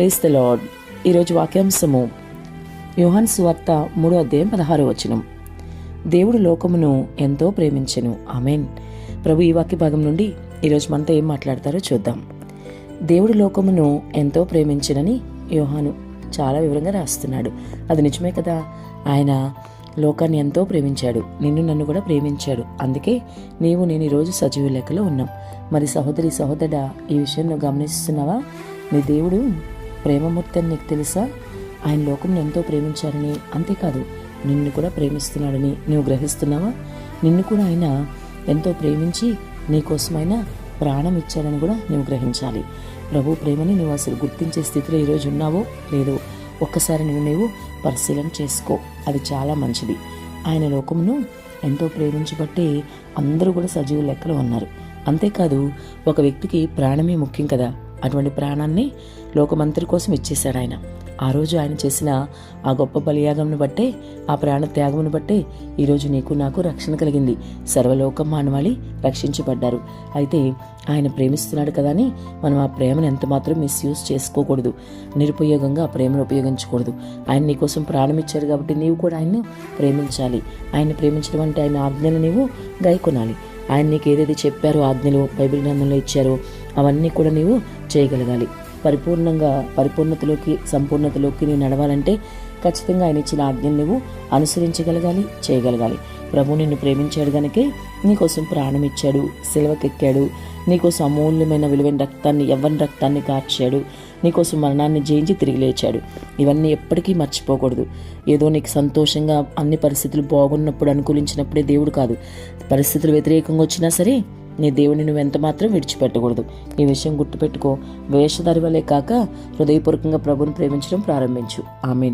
Praise the lord ఈరోజు వాక్యాంశము యోహన్ సువార్త మూడో అధ్యాయం పదహారో వచనం. దేవుడు లోకమును ఎంతో ప్రేమించెను. ఆమెన్. ప్రభు ఈ వాక్య భాగం నుండి ఈరోజు మనతో ఏం మాట్లాడతారో చూద్దాం. దేవుడు లోకమును ఎంతో ప్రేమించినని యోహాను చాలా వివరంగా రాస్తున్నాడు. అది నిజమే కదా? ఆయన లోకాన్ని ఎంతో ప్రేమించాడు. నిన్ను నన్ను కూడా ప్రేమించాడు. అందుకే నీవు నేను ఈరోజు సజీవ లెక్కలో ఉన్నాం. మరి సహోదరి సహోదరుడా ఈ విషయం నువ్వు గమనిస్తున్నావా? నీ దేవుడు ప్రేమమూర్తి అని నీకు తెలుసా? ఆయన లోకం ఎంతో ప్రేమించారని అంతేకాదు నిన్ను కూడా ప్రేమిస్తున్నాడని నువ్వు గ్రహిస్తున్నావా? నిన్ను కూడా ఆయన ఎంతో ప్రేమించి నీకోసమైన ప్రాణం ఇచ్చాడని కూడా నువ్వు గ్రహించాలి. ప్రభు ప్రేమని నువ్వు అసలు గుర్తించే స్థితిలో ఈరోజు ఉన్నావో లేదో ఒక్కసారి నువ్వు నీవు పరిశీలన చేసుకో. అది చాలా మంచిది. ఆయన లోకమును ఎంతో ప్రేమించబట్టి అందరూ కూడా సజీవ లెక్కలో ఉన్నారు. అంతేకాదు ఒక వ్యక్తికి ప్రాణమే ముఖ్యం కదా. అటువంటి ప్రాణాన్ని లోకమంతరి కోసం ఇచ్చేశాడు ఆయన. ఆ రోజు ఆయన చేసిన ఆ గొప్ప బలియాగంను బట్టే ఆ ప్రాణ త్యాగమును బట్టే ఈరోజు నీకు నాకు రక్షణ కలిగింది. సర్వలోకం మానవాళి రక్షించబడ్డారు. అయితే ఆయన ప్రేమిస్తున్నాడు కదా అని మనం ఆ ప్రేమను ఎంత మాత్రం మిస్యూజ్ చేసుకోకూడదు. నిరుపయోగంగా ఆ ప్రేమను ఉపయోగించకూడదు. ఆయన నీకోసం ప్రాణం ఇచ్చారు కాబట్టి నీవు కూడా ఆయన్ను ప్రేమించాలి. ఆయన ప్రేమించడం అంటే ఆయన ఆజ్ఞలు నీవు గైకొనాలి. ఆయన నీకు ఏదైతే చెప్పారో ఆజ్ఞలు బైబిల్ గ్రంథంలో ఇచ్చారో అవన్నీ కూడా నీవు చేయగలగాలి. పరిపూర్ణంగా పరిపూర్ణతలోకి సంపూర్ణతలోకి నీవు నడవాలంటే ఖచ్చితంగా ఆయన ఇచ్చిన ఆజ్ఞలు నువ్వు అనుసరించగలగాలి చేయగలగాలి. ప్రభు నిన్ను ప్రేమించాడు గనకే నీకోసం ప్రాణం ఇచ్చాడు సెలవకెక్కాడు నీకోసం అమూల్యమైన విలువైన రక్తాన్ని ఎవ్వని రక్తాన్ని కార్చాడు నీకోసం మరణాన్ని జయించి తిరిగి లేచాడు. ఇవన్నీ ఎప్పటికీ మర్చిపోకూడదు. ఏదో నీకు సంతోషంగా అన్ని పరిస్థితులు బాగున్నప్పుడు అనుకూలించినప్పుడే దేవుడు కాదు. పరిస్థితులు వ్యతిరేకంగా వచ్చినా సరే నీ దేవుని నువ్వు ఎంత మాత్రం విడిచిపెట్టకూడదు. ఈ విషయం గుర్తుపెట్టుకో. వేషధారి వలె కాక హృదయపూర్వకంగా ప్రభుని ప్రేమించడం ప్రారంభించు. ఆమె